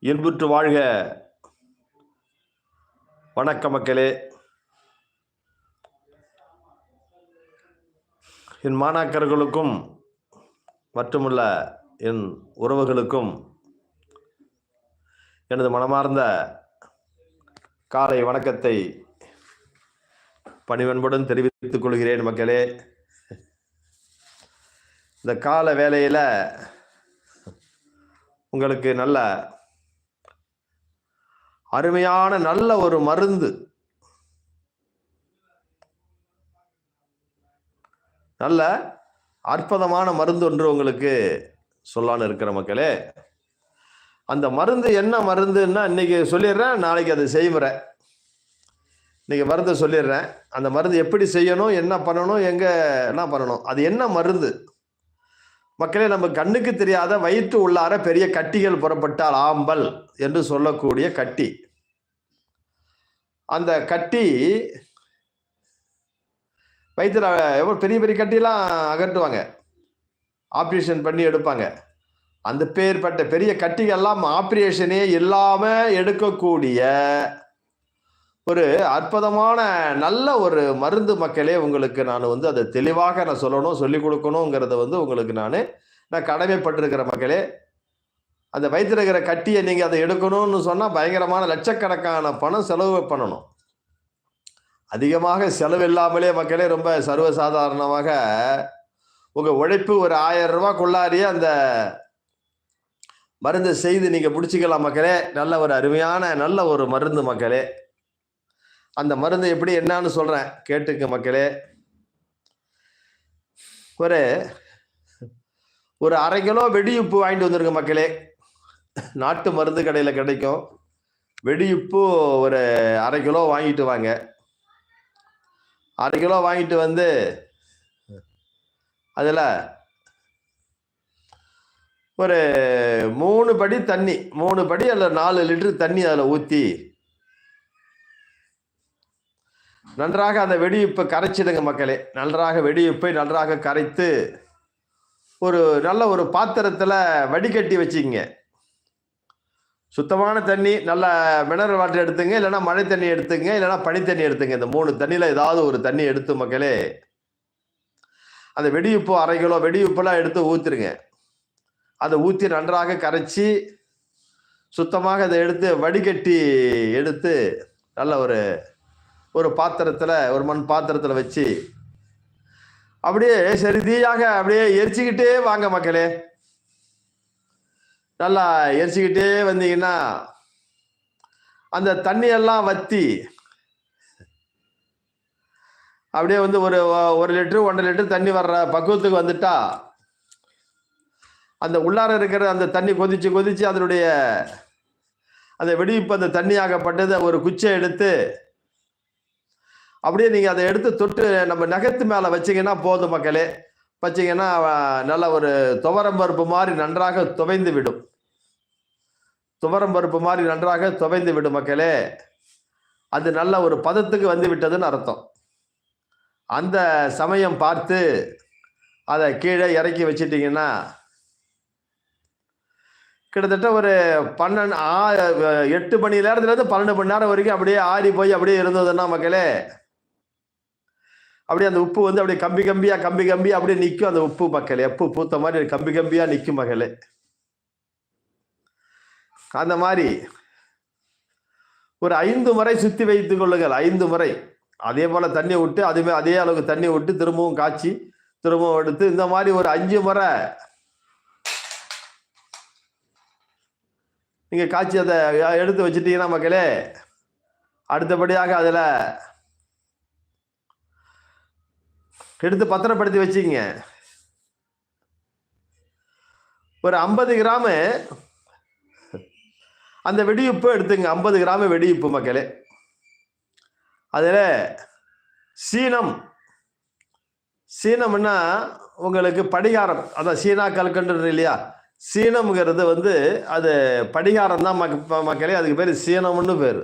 இன்புற்று வாழ்க. வணக்க மக்களே. என் மாணாக்கர்களுக்கும் மற்றுமுள்ள என் உறவுகளுக்கும் எனது மனமார்ந்த காலை வணக்கத்தை பணிவன்புடன் தெரிவித்துக் கொள்கிறேன் மக்களே. இந்த கால வேலையில் உங்களுக்கு நல்ல அருமையான நல்ல ஒரு மருந்து. நல்ல அற்புதமான மருந்து ஒன்று உங்களுக்கு சொல்லான்னு இருக்கிற மக்களே. அந்த மருந்து என்ன மருந்துன்னா இன்னைக்கு சொல்லிடுறேன் நாளைக்கு அதை செய்முறை. இன்னைக்கு மருந்தை சொல்லிடுறேன். அந்த மருந்து எப்படி செய்யணும் என்ன பண்ணணும் எங்கே என்ன பண்ணணும் அது என்ன மருந்து? மக்களே நம்ம கண்ணுக்கு தெரியாத வயிற்று உள்ளார பெரிய கட்டிகள் புறப்பட்டால் ஆம்பல் என்று சொல்லக்கூடிய கட்டி. அந்த கட்டி வயிற்றுல எவ்வளோ பெரிய பெரிய கட்டிலாம் அகற்றுவாங்க. ஆப்ரேஷன் பண்ணி எடுப்பாங்க. அந்த பேர்பட்ட பெரிய கட்டிகள்லாம் ஆப்ரேஷனே இல்லாமல் எடுக்கக்கூடிய ஒரு அற்புதமான நல்ல ஒரு மருந்து மக்களே உங்களுக்கு நான் வந்து அதை தெளிவாக நான் சொல்லணும் சொல்லிக் கொடுக்கணுங்கிறத வந்து உங்களுக்கு நான் நான் கடமைப்பட்டிருக்கிற மக்களே. அந்த வைத்திருக்கிற கட்டியை நீங்கள் அதை எடுக்கணும்னு சொன்னால் பயங்கரமான லட்சக்கணக்கான பணம் செலவு பண்ணணும். அதிகமாக செலவு இல்லாமலே மக்களே ரொம்ப சர்வசாதாரணமாக உங்கள் உழைப்பு ஒரு ஆயிரம் ரூபாய்க்குள்ளாரியே அந்த மருந்தை செய்து நீங்கள் பிடிச்சிக்கலாம் மக்களே. நல்ல ஒரு அருமையான நல்ல ஒரு மருந்து மக்களே. அந்த மருந்து எப்படி என்னான்னு சொல்கிறேன் கேட்டுக்க மக்களே. ஒரு ஒரு அரை கிலோ வெடியுப்பு வாங்கிட்டு வந்திருக்க மக்களே. நாட்டு மருந்து கடையில் கிடைக்கும். வெடியுப்பு ஒரு அரை கிலோ வாங்கிட்டு வாங்க. அரை கிலோ வாங்கிட்டு வந்து அதில் ஒரு மூணு படி தண்ணி மூணு படி அதில் நாலு லிட்டரு தண்ணி அதில் ஊற்றி நன்றாக அந்த வெடிவிப்பை கரைச்சிடுங்க மக்களே. நன்றாக வெடிவிப்பை நன்றாக கரைத்து ஒரு நல்ல ஒரு பாத்திரத்தில் வடிகட்டி வச்சுக்கிங்க. சுத்தமான தண்ணி நல்ல மினரல் வாட்டர் எடுத்துங்க இல்லைன்னா மழை தண்ணி எடுத்துங்க இல்லைன்னா பனி தண்ணி எடுத்துங்க. இந்த மூணு தண்ணியில் ஏதாவது ஒரு தண்ணி எடுத்து மக்களே அந்த வெடியுப்பு அரை கிலோ வெடியுப்பெல்லாம் எடுத்து ஊற்றுருங்க அதை ஊற்றி நன்றாக கரைச்சி சுத்தமாக அதை எடுத்து வடிகட்டி எடுத்து நல்ல ஒரு ஒரு பாத்திரத்தில் ஒரு மண் பாத்திரத்தில் வச்சு அப்படியே சரிதியாக அப்படியே எரிச்சுக்கிட்டே வாங்க மக்களே. நல்லா எரிச்சுக்கிட்டே வந்தீங்கன்னா அந்த தண்ணியெல்லாம் வத்தி அப்படியே வந்து ஒரு ஒரு லிட்டரு ஒன்றரை லிட்டர் தண்ணி வர்ற பக்குவத்துக்கு வந்துட்டா அந்த உள்ளார இருக்கிற அந்த தண்ணி கொதிச்சு கொதிச்சு அதனுடைய அந்த வெடிப்பு அந்த தண்ணியாகப்பட்டது ஒரு குச்சை எடுத்து அப்படியே நீங்கள் அதை எடுத்து தொட்டு நம்ம நகத்து மேலே வச்சிங்கன்னா போதும் மக்களே. வச்சிங்கன்னா நல்ல ஒரு துவரம் பருப்பு மாதிரி நன்றாக துவைந்து விடும். துவரம் பருப்பு மாதிரி நன்றாக துவைந்து விடும் மக்களே. அது நல்ல ஒரு பதத்துக்கு வந்து விட்டதுன்னு அர்த்தம். அந்த சமயம் பார்த்து அதை கீழே இறக்கி வச்சிட்டிங்கன்னா கிட்டத்தட்ட ஒரு பன்னெண்டு ஆ எட்டு மணி நேரத்துலேருந்து பன்னெண்டு மணி நேரம் வரைக்கும் அப்படியே ஆறி போய் அப்படியே இருந்ததுன்னா மக்களே அப்படியே அந்த உப்பு வந்து அப்படியே கம்பி கம்பியா கம்பி கம்பியா அப்படியே நிற்கும் அந்த உப்பு மக்களே. உப்பு பூத்த மாதிரி கம்பி கம்பியா நிற்கும் மகளே அந்த மாதிரி ஒரு ஐந்து முறை சுத்தி வைத்துக் கொள்ளுங்கள். ஐந்து முறை. அதே போல தண்ணி விட்டு அதுமே அதே அளவுக்கு தண்ணி விட்டு திரும்பவும் காய்ச்சி திரும்பவும் எடுத்து இந்த மாதிரி ஒரு அஞ்சு முறை நீங்க காய்ச்சி அதை எடுத்து வச்சுட்டீங்கன்னா மக்களே அடுத்தபடியாக அதில் எடுத்து பத்திரப்படுத்தி வச்சுக்கங்க. ஒரு ஐம்பது கிராமு அந்த வெடியுப்பு எடுத்துங்க. ஐம்பது கிராமு வெடியுப்பு மக்களே. அதில் சீனம். சீனம்னா உங்களுக்கு படிகாரம். அதான் சீனா கல்கண்டு இல்லையா? சீனம்ங்கிறது வந்து அது படிகாரம் தான் மக்க மக்களே. அதுக்கு பேர் சீனம்னு பேர்.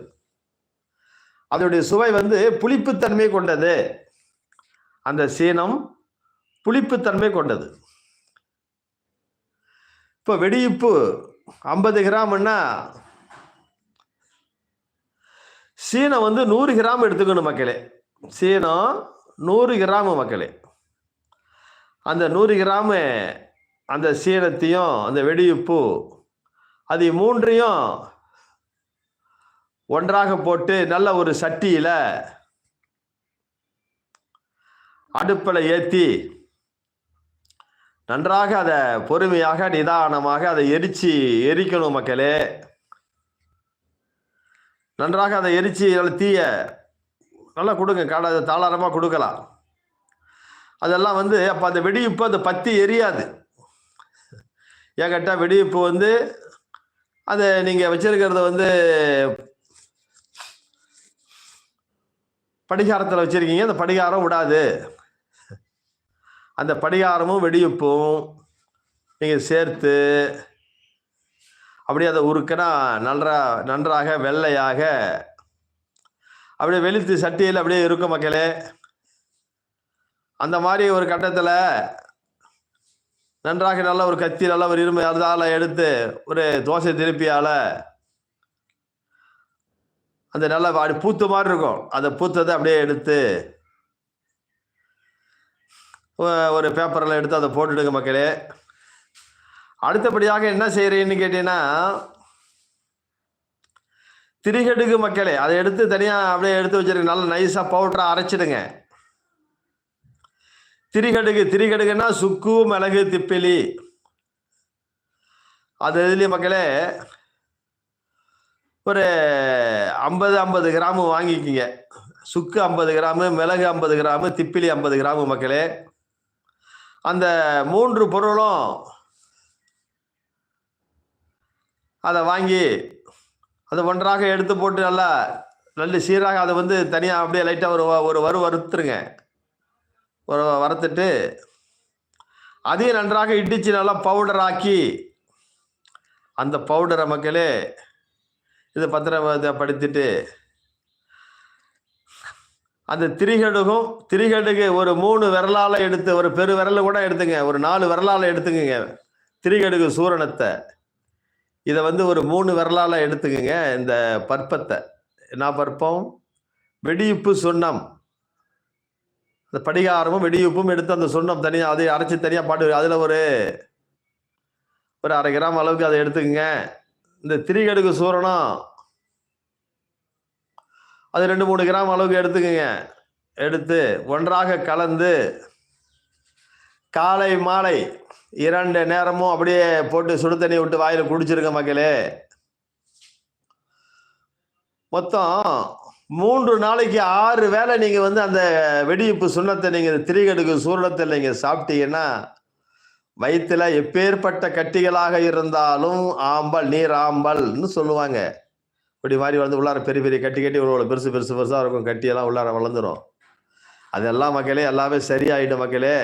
அதனுடைய சுவை வந்து புளிப்புத்தன்மை கொண்டது. அந்த சீனம் புளிப்புத்தன்மை கொண்டது. இப்போ வெடியுப்பு ஐம்பது கிராம்னா சீனம் வந்து நூறு கிராம் எடுத்துக்கணும் மக்களே. சீனம் நூறு கிராம் மக்களே. அந்த நூறு கிராமு அந்த சீனத்தையும் அந்த வெடியுப்பு அது மூன்றையும் ஒன்றாக போட்டு நல்ல ஒரு சட்டியில் அடுப்பில் ஏற்றி நன்றாக அதை பொறுமையாக நிதானமாக அதை எரிச்சு எரிக்கணும் மக்களே. நன்றாக அதை எரிச்சு நல்ல தீய நல்லா கொடுங்க. கடை தாளாரமாக கொடுக்கலாம். அதெல்லாம் வந்து அப்போ அந்த வெடியுப்பு அந்த பத்தி எரியாது. ஏன் கேட்டால் வெடியுப்பு வந்து அதை நீங்கள் வச்சுருக்கிறத வந்து படிகாரத்தில் வச்சுருக்கீங்க. அந்த படிகாரம் விடாது. அந்த படிகாரமும் வெடியுப்பும் நீங்கள் சேர்த்து அப்படியே அதை உருக்கினா நன்றா நன்றாக வெள்ளையாக அப்படியே வெளுத்து சட்டியில் அப்படியே இருக்கும் மக்களே. அந்த மாதிரி ஒரு கட்டத்தில் நன்றாக நல்ல ஒரு கத்தி நல்ல ஒரு இரும்பு அதால் எடுத்து ஒரு தோசை திருப்பியால் அந்த நல்ல அப்படி பூத்து மாதிரி இருக்கும். அதை பூத்ததை அப்படியே எடுத்து ஒரு பேப்பரில் எடுத்து அதை போட்டுடுங்க மக்களே. அடுத்தபடியாக என்ன செய்கிறீன்னு கேட்டீங்கன்னா திரிகடுகு மக்களே அதை எடுத்து தனியாக அப்படியே எடுத்து வச்சுருங்க. நல்லா நைஸாக பவுடராக அரைச்சிடுங்க. திரிகடுகு திரிகடுகுன்னா சுக்கு மிளகு திப்பிலி. அது இதுலேயே மக்களே ஒரு ஐம்பது ஐம்பது கிராமு வாங்கிக்கிங்க. சுக்கு ஐம்பது கிராமு மிளகு ஐம்பது கிராமு திப்பிலி ஐம்பது கிராமு மக்களே. அந்த மூன்று பொருளும் அதை வாங்கி அதை ஒன்றாக எடுத்து போட்டு நல்லா நல்ல சீராக அதை வந்து தனியாக அப்படியே லைட்டாக ஒரு ஒரு வறு வறுத்துருங்க. ஒரு வறுத்துட்டு அதையும் நன்றாக இடித்து நல்லா பவுடர் ஆக்கி அந்த பவுடரை மக்களே இதை பத்திரப்படுத்திட்டு அந்த திரிகடுகும் திரிகடுகு ஒரு மூணு விரலால் எடுத்து ஒரு பெரு விரல கூட எடுத்துங்க ஒரு நாலு விரலால் எடுத்துக்கங்க. திரிகடுகு சூரணத்தை. இதை வந்து ஒரு மூணு விரலால் எடுத்துக்கங்க இந்த பற்பத்தை. என்ன பற்பம்? வெடியுப்பு சுண்ணம். அந்த படிகாரமும் வெடியுப்பும் எடுத்து அந்த சுண்ணம் தனியாக அதை அரைச்சி தனியாக பாட்டு அதில் ஒரு ஒரு அரை கிராம் அளவுக்கு அதை எடுத்துக்கங்க. இந்த திரிகடுகு சூரணம் அது ரெண்டு மூணு கிராம் அளவுக்கு எடுத்துக்கோங்க. எடுத்து ஒன்றாக கலந்து காலை மாலை இரண்டு நேரமும் அப்படியே போட்டு சுடு தண்ணி விட்டு வாயில் குடிச்சிருங்க மக்களே. மொத்தம் மூன்று நாளைக்கு ஆறு வேளை நீங்கள் வந்து அந்த வெடிப்பு சுண்ணத்தை நீங்கள் திரிகடுக்கு சூரணத்தில் நீங்கள் சாப்பிட்டீங்கன்னா வயிற்றுல எப்பேற்பட்ட கட்டிகளாக இருந்தாலும் ஆம்பல் நீர் ஆம்பல்னு சொல்லுவாங்க. இப்படி மாதிரி வந்து உள்ளார பெரிய பெரிய கட்டி கட்டி இவ்வளோ பெருசு பெருசு பெருசாக இருக்கும். கட்டியெல்லாம் உள்ளார வளர்ந்துரும். அதெல்லாம் மக்களே எல்லாமே சரியாயிடும் மக்களே.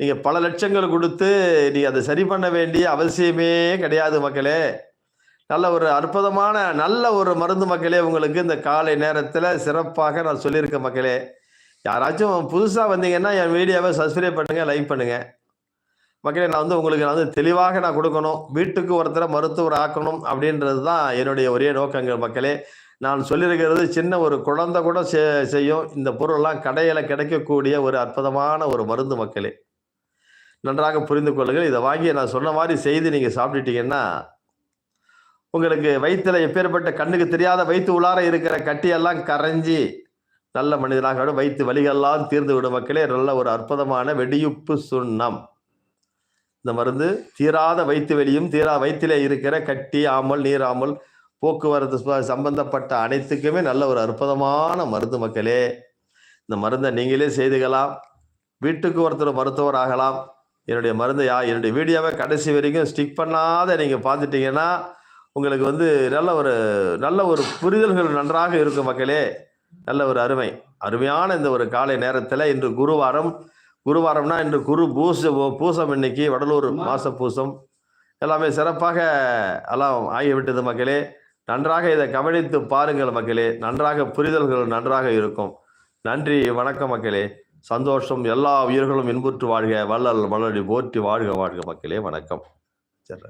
நீங்கள் பல லட்சங்கள் கொடுத்து நீங்கள் அதை சரி பண்ண வேண்டிய அவசியமே கிடையாது மக்களே. நல்ல ஒரு அற்புதமான நல்ல ஒரு மருந்து மக்களே உங்களுக்கு இந்த காலை நேரத்தில் சிறப்பாக நான் சொல்லியிருக்கேன் மக்களே. யாராச்சும் புதுசாக வந்தீங்கன்னா என் வீடியோவை சப்ஸ்கிரைப் பண்ணுங்கள் லைக் பண்ணுங்கள் மக்களே நான் வந்து உங்களுக்கு நான் வந்து தெளிவாக நான் கொடுக்கணும். வீட்டுக்கு ஒருத்தரை மருத்துவர் ஆக்கணும் அப்படின்றது தான் என்னுடைய ஒரே நோக்கங்கள் மக்களே. நான் சொல்லியிருக்கிறது சின்ன ஒரு குழந்தை கூட செ- செய்யும். இந்த பொருள்லாம் கடையில் கிடைக்கக்கூடிய ஒரு அற்புதமான ஒரு மருந்து மக்களே. நன்றாக புரிந்து கொள்ளுங்கள். இதை வாங்கி நான் சொன்ன மாதிரி செய்து நீங்கள் சாப்பிட்டுட்டீங்கன்னா உங்களுக்கு வயிற்றில் எப்பேற்பட்ட கண்ணுக்கு தெரியாத வயிற்று உள்ளார இருக்கிற கட்டியெல்லாம் கரைஞ்சி நல்ல மனிதனாக வயிற்று வலிகள்லாம் தீர்ந்து விடும் மக்களே. நல்ல ஒரு அற்புதமான வெடியுப்பு சுண்ணம். இந்த மருந்து தீராத வயிற்று வெளியும் தீரா வயிற்றிலே இருக்கிற கட்டி ஆமல் நீராமல் போக்குவரத்து சம்பந்தப்பட்ட அனைத்துக்குமே நல்ல ஒரு அற்புதமான மருந்து மக்களே. இந்த மருந்தை நீங்களே செய்துக்கலாம் வீட்டுக்கு ஒருத்தர் மருத்துவர் ஆகலாம். என்னுடைய மருந்து யா என்னுடைய வீடியோவை கடைசி வரைக்கும் ஸ்டிக் பண்ணாத நீங்கள் பார்த்துட்டீங்கன்னா உங்களுக்கு வந்து நல்ல ஒரு நல்ல ஒரு புரிதல்கள் நன்றாக இருக்கும் மக்களே. நல்ல ஒரு அருமை. அருமையான இந்த ஒரு காலை நேரத்தில் இன்று குருவாரம் குருவாரம்னா இன்று குரு பூச பூசம் இன்னைக்கு வடலூர் மாச பூசம் எல்லாமே சிறப்பாக எல்லாம் ஆகிவிட்டது மக்களே. நன்றாக இதை கவனித்து பாருங்கள் மக்களே. நன்றாக புரிதல்கள் நன்றாக இருக்கும். நன்றி வணக்கம் மக்களே. சந்தோஷம் எல்லா உயிர்களும் இன்புற்று வாழ்க. வள்ளல் மலடி போற்றி வாழ்க வாழ்க மக்களே. வணக்கம். சரி